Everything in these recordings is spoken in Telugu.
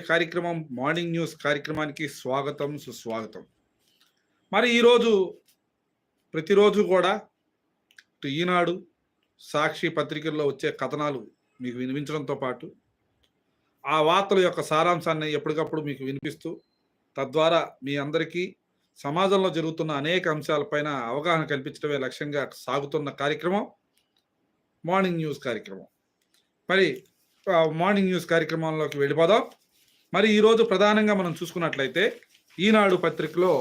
కార్యక్రమం మార్నింగ్ న్యూస్ కార్యక్రమానికి స్వాగతం సుస్వాగతం. మరి ఈరోజు ప్రతిరోజు కూడా ఈనాడు సాక్షి పత్రికల్లో వచ్చే కథనాలు మీకు వినిపించడంతో పాటు ఆ వార్తల యొక్క సారాంశాన్ని ఎప్పటికప్పుడు మీకు వినిపిస్తూ తద్వారా మీ అందరికీ సమాజంలో జరుగుతున్న అనేక అంశాలపైన అవగాహన కల్పించడమే లక్ష్యంగా సాగుతున్న కార్యక్రమం మార్నింగ్ న్యూస్ కార్యక్రమం. మరి మార్నింగ్ న్యూస్ కార్యక్రమంలోకి వెళ్ళిపోదాం. మరి ఈరోజు ప్రధానంగా మనం చూసుకున్నట్లయితే ఈనాడు పత్రికలో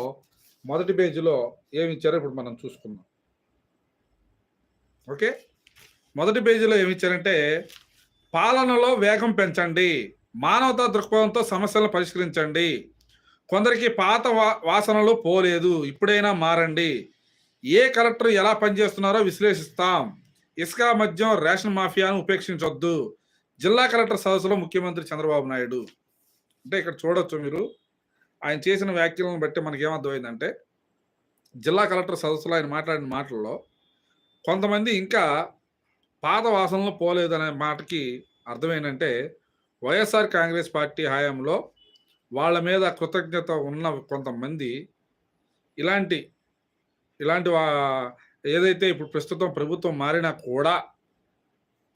మొదటి పేజీలో ఏమి ఇచ్చారో ఇప్పుడు మనం చూసుకుందాం. ఓకే? మొదటి పేజీలో ఏమి ఇచ్చారంటే పాలనలో వేగం పెంచండి మానవతా దృక్పథంతో సమస్యలను పరిష్కరించండి కొందరికి పాత వా- వాసనలు పోలేదు ఇప్పుడైనా మారండి ఏ కలెక్టర్ ఎలా పనిచేస్తున్నారో విశ్లేషిస్తాం ఇసుక మద్యం రేషన్ మాఫియాను ఉపేక్షించొద్దు జిల్లా కలెక్టర్ సదస్సులో ముఖ్యమంత్రి చంద్రబాబు నాయుడు అంటే ఇక్కడ చూడొచ్చు మీరు. ఆయన చేసిన వ్యాఖ్యలను బట్టి మనకి ఏమర్థమైందంటే జిల్లా కలెక్టర్ సదస్సులో ఆయన మాట్లాడిన మాటల్లో కొంతమంది ఇంకా పాత వాసనలు పోలేదనే మాటకి అర్థమైందంటే వైఎస్ఆర్ కాంగ్రెస్ పార్టీ హయాంలో వాళ్ళ మీద కృతజ్ఞత ఉన్న కొంతమంది ఇలాంటి ఇలాంటి వా- ఏదైతే ఇప్పుడు ప్రస్తుతం ప్రభుత్వం మారినా కూడా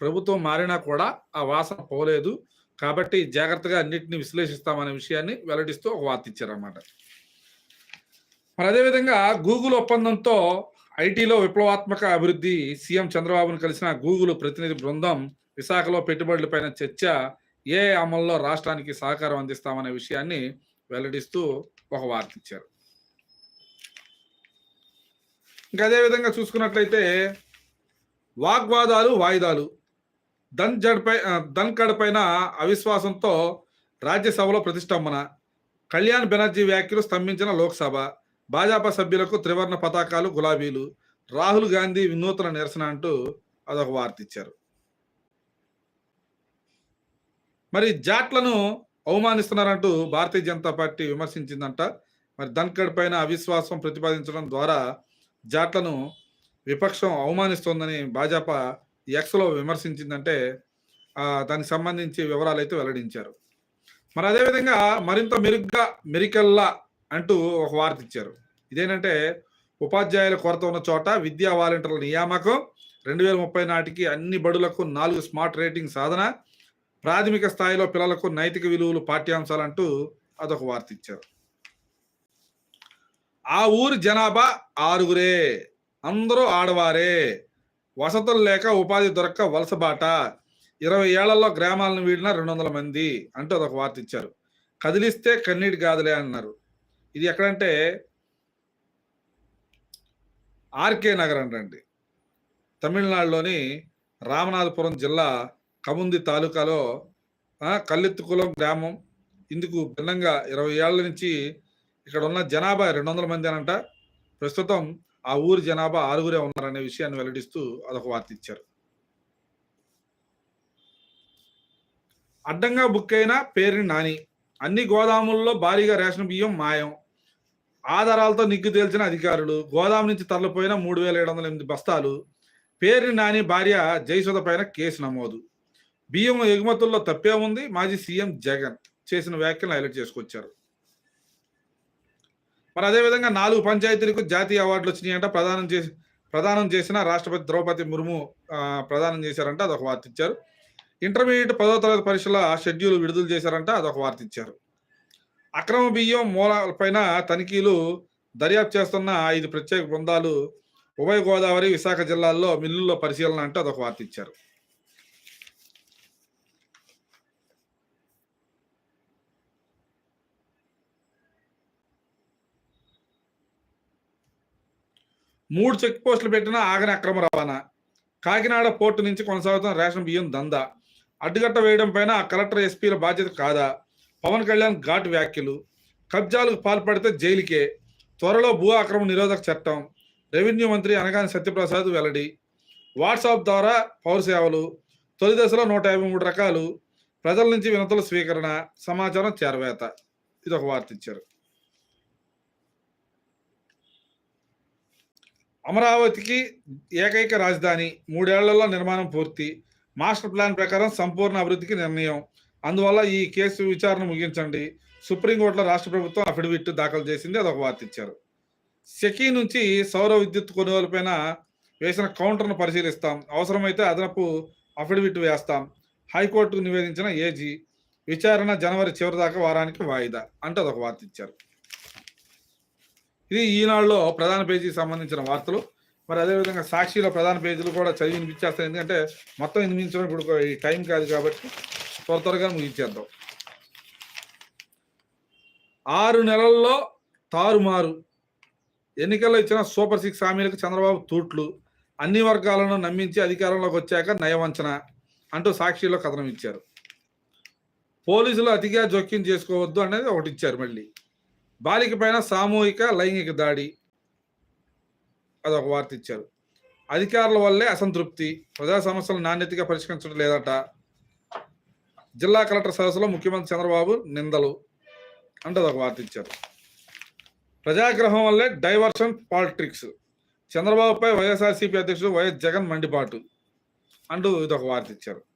ప్రభుత్వం మారినా కూడా ఆ వాసన పోలేదు. కాబట్టి జాగ్రత్తగా అన్నింటిని విశ్లేషిస్తామనే విషయాన్ని వెల్లడిస్తూ ఒక వార్త ఇచ్చారన్నమాట. మరి అదేవిధంగా గూగుల్ ఒప్పందంతో ఐటీలో విప్లవాత్మక అభివృద్ధి సీఎం చంద్రబాబును కలిసిన గూగుల్ ప్రతినిధి బృందం విశాఖలో పెట్టుబడులపైన చర్చ ఏ అమల్లో రాష్ట్రానికి సహకారం అందిస్తామనే విషయాన్ని వెల్లడిస్తూ ఒక వార్త ఇచ్చారు. ఇంకా అదే విధంగా చూసుకున్నట్లయితే వాగ్వాదాలు వాయిదాలు ధన్ జడ్పై ధన్కడ్ పైన అవిశ్వాసంతో రాజ్యసభలో ప్రతిష్టంభన కళ్యాణ్ బెనర్జీ వ్యాఖ్యలు స్తంభించిన లోక్సభ భాజపా సభ్యులకు త్రివర్ణ పతాకాలు గులాబీలు రాహుల్ గాంధీ వినూతన నిరసన అంటూ అదొక వార్త ఇచ్చారు. మరి జాట్లను అవమానిస్తున్నారంటూ భారతీయ జనతా పార్టీ విమర్శించిందంట. మరి ధన్కడ్ పైన అవిశ్వాసం ప్రతిపాదించడం ద్వారా జాట్లను విపక్షం అవమానిస్తోందని భాజపా ఎక్స్లో విమర్శించిందంటే దానికి సంబంధించి వివరాలు అయితే వెల్లడించారు. మరి అదేవిధంగా మరింత మెరుగ్గా మెరికల్లా అంటూ ఒక వార్త ఇచ్చారు. ఇదేంటంటే ఉపాధ్యాయుల కొరత ఉన్న చోట విద్యా వాలంటీర్ల నియామకం రెండు వేల ముప్పై నాటికి అన్ని బడులకు నాలుగు స్మార్ట్ రేటింగ్ సాధన ప్రాథమిక స్థాయిలో పిల్లలకు నైతిక విలువలు పాఠ్యాంశాలు అంటూ అదొక వార్త ఇచ్చారు. ఆ ఊరి జనాభా ఆరుగురే అందరూ ఆడవారే. వసతులు లేక ఉపాధి దొరక్క వలసబాట ఇరవై ఏళ్ళలో గ్రామాలను వీడిన రెండు వందల మంది అంటూ అదొక వార్త ఇచ్చారు. కదిలిస్తే కన్నీటి గాదులే అన్నారు. ఇది ఎక్కడంటే ఆర్కే నగర్ అంటండి తమిళనాడులోని రామనాథపురం జిల్లా కముంది తాలూకాలో కల్లెత్తుకులం గ్రామం. ఇందుకు భిన్నంగా ఇరవై ఏళ్ళ నుంచి ఇక్కడ ఉన్న జనాభా రెండు వందల మంది అనంట. ప్రస్తుతం ఆ ఊరి జనాభా ఆరుగురే ఉన్నారనే విషయాన్ని వెల్లడిస్తూ అదొక వార్త ఇచ్చారు. అడ్డంగా బుక్ అయిన పేరుని నాని. అన్ని గోదాముల్లో భారీగా రేషన్ బియ్యం మాయం. ఆధారాలతో నిగ్గు తేల్చిన అధికారులు గోదాము నుంచి తరలిపోయిన మూడు వేల ఏడు వందల ఎనిమిది బస్తాలు పేరుని నాని భార్య జయసుధ పైన కేసు నమోదు. బియ్యం ఎగుమతుల్లో తప్పే ఉంది మాజీ సీఎం జగన్ చేసిన వ్యాఖ్యలు హైలైట్ చేసుకొచ్చారు. మరి అదేవిధంగా నాలుగు పంచాయతీలకు జాతీయ అవార్డులు వచ్చినాయంట. ప్రదానం చేసి ప్రదానం చేసిన రాష్ట్రపతి ద్రౌపది ముర్ము ప్రదానం చేశారంట. అదొక వార్త ఇచ్చారు. ఇంటర్మీడియట్ పదో తరగతి పరీక్షల షెడ్యూల్ విడుదల చేశారంట. అదొక వార్త ఇచ్చారు. అక్రమ బియ్యం మూలాలపైన తనిఖీలు దర్యాప్తు చేస్తున్న ఐదు ప్రత్యేక బృందాలు ఉభయ గోదావరి విశాఖ జిల్లాల్లో మిల్లుల్లో పరిశీలన అంటే. అదొక వార్త ఇచ్చారు. మూడు చెక్ పోస్టులు పెట్టిన ఆగని అక్రమ రవాణా. కాకినాడ పోర్టు నుంచి కొనసాగుతున్న రేషన్ బియ్యం దందా. అడ్డుగట్ట వేయడం పైన ఆ కలెక్టర్ ఎస్పీల బాధ్యత కాదా? పవన్ కళ్యాణ్ ఘాట్ వ్యాఖ్యలు. కబ్జాలకు పాల్పడితే జైలుకే. త్వరలో భూ అక్రమ నిరోధక చట్టం. రెవెన్యూ మంత్రి అనగాని సత్యప్రసాద్ వెల్లడి. వాట్సాప్ ద్వారా పౌర సేవలు. తొలి దశలో నూట యాభై మూడు రకాలు. ప్రజల నుంచి వినతుల స్వీకరణ. సమాచారం చేరవేత. ఇది ఒక వార్త ఇచ్చారు. అమరావతికి ఏకైక రాజధాని మూడేళ్ళలో నిర్మాణం పూర్తి. మాస్టర్ ప్లాన్ ప్రకారం సంపూర్ణ అభివృద్ధికి నిర్ణయం. అందువల్ల ఈ కేసు విచారణ ముగించండి. సుప్రీంకోర్టులో రాష్ట్ర ప్రభుత్వం అఫిడవిట్ దాఖలు చేసింది అదొక వార్త ఇచ్చారు. సెకీ నుంచి సౌర విద్యుత్ కొనుగోలుపైన వేసిన కౌంటర్ను పరిశీలిస్తాం. అవసరమైతే అదనపు అఫిడవిట్ వేస్తాం. హైకోర్టుకు నివేదించిన ఏజీ విచారణ జనవరి చివరి దాకా వారానికి వాయిదా. అంటే అదొక వార్త ఇచ్చారు. ఇది ఈనాడులో ప్రధాన పేజీకి సంబంధించిన వార్తలు. మరి అదేవిధంగా సాక్షిలో ప్రధాన పేజీలు కూడా చదివి వినిపించేస్తాయి. ఎందుకంటే మొత్తం వినిపించడం ఇప్పుడు ఈ టైం కాదు కాబట్టి త్వర త్వరగా ముగించేద్దాం. ఆరు నెలల్లో తారుమారు. ఎన్నికల్లో ఇచ్చిన సూపర్ సిక్స్ హామీలకు చంద్రబాబు తూట్లు. అన్ని వర్గాలను నమ్మించి అధికారంలోకి వచ్చాక నయవంచన అంటూ సాక్షిలో కథనం ఇచ్చారు. పోలీసులు అతిగా జోక్యం చేసుకోవద్దు అనేది ఒకటి ఇచ్చారు మళ్ళీ. బాలిక పైన సామూహిక లైంగిక దాడి అదొక వార్త ఇచ్చారు. అధికారుల వల్లే అసంతృప్తి. ప్రజా సమస్యలు నాణ్యతగా పరిష్కరించడం లేదట. జిల్లా కలెక్టర్ సదస్సులో ముఖ్యమంత్రి చంద్రబాబు నిందలు అంటే అదొక వార్త ఇచ్చారు. ప్రజాగ్రహం వల్లే డైవర్షన్ పాలిటిక్స్. చంద్రబాబుపై వైఎస్ఆర్సీపీ అధ్యక్షుడు వైఎస్ జగన్ మండిపాటు అంటూ ఇదొక వార్త ఇచ్చారు.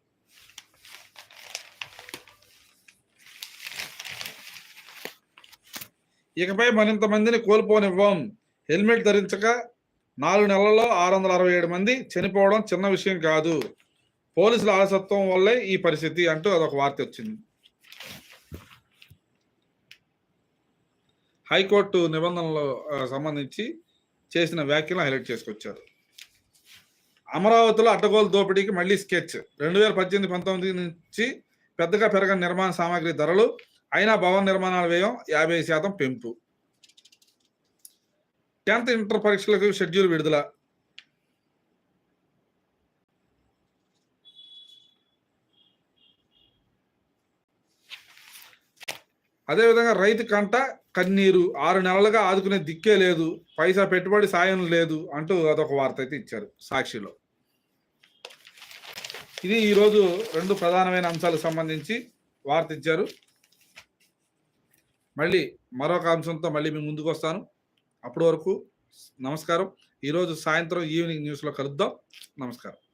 ఇకపై మరింత మందిని కోల్పోనివ్వం. హెల్మెట్ ధరించక నాలుగు నెలల్లో ఆరు వందల అరవై ఏడు మంది చనిపోవడం చిన్న విషయం కాదు. పోలీసుల అలసత్వం వల్లే ఈ పరిస్థితి అంటూ అదొక వార్త వచ్చింది. హైకోర్టు నిబంధనలు సంబంధించి చేసిన వ్యాఖ్యలు హైలైట్ చేసుకొచ్చారు. అమరావతిలో అడ్డగోలు దోపిడీకి మళ్ళీ స్కెచ్. రెండు వేల పద్దెనిమిది పంతొమ్మిది నుంచి పెద్దగా పెరగని నిర్మాణ సామాగ్రి ధరలు అయినా భవన నిర్మాణాల వ్యయం యాభై శాతం పెంపు. టెన్త్ ఇంటర్ పరీక్షలకు షెడ్యూల్ విడుదల. అదేవిధంగా రైతు కంట కన్నీరు ఆరు నెలలుగా ఆదుకునే దిక్కే లేదు పైసా పెట్టుబడి సాయం లేదు అంటూ అదొక వార్త అయితే ఇచ్చారు సాక్షిలో. ఇది ఈరోజు రెండు ప్రధానమైన అంశాలకు సంబంధించి వార్త ఇచ్చారు. మళ్ళీ మరొక అంశంతో మళ్ళీ మేము ముందుకు వస్తాను. అప్పటి వరకు నమస్కారం. ఈరోజు సాయంత్రం ఈవినింగ్ న్యూస్లో కలుద్దాం. నమస్కారం.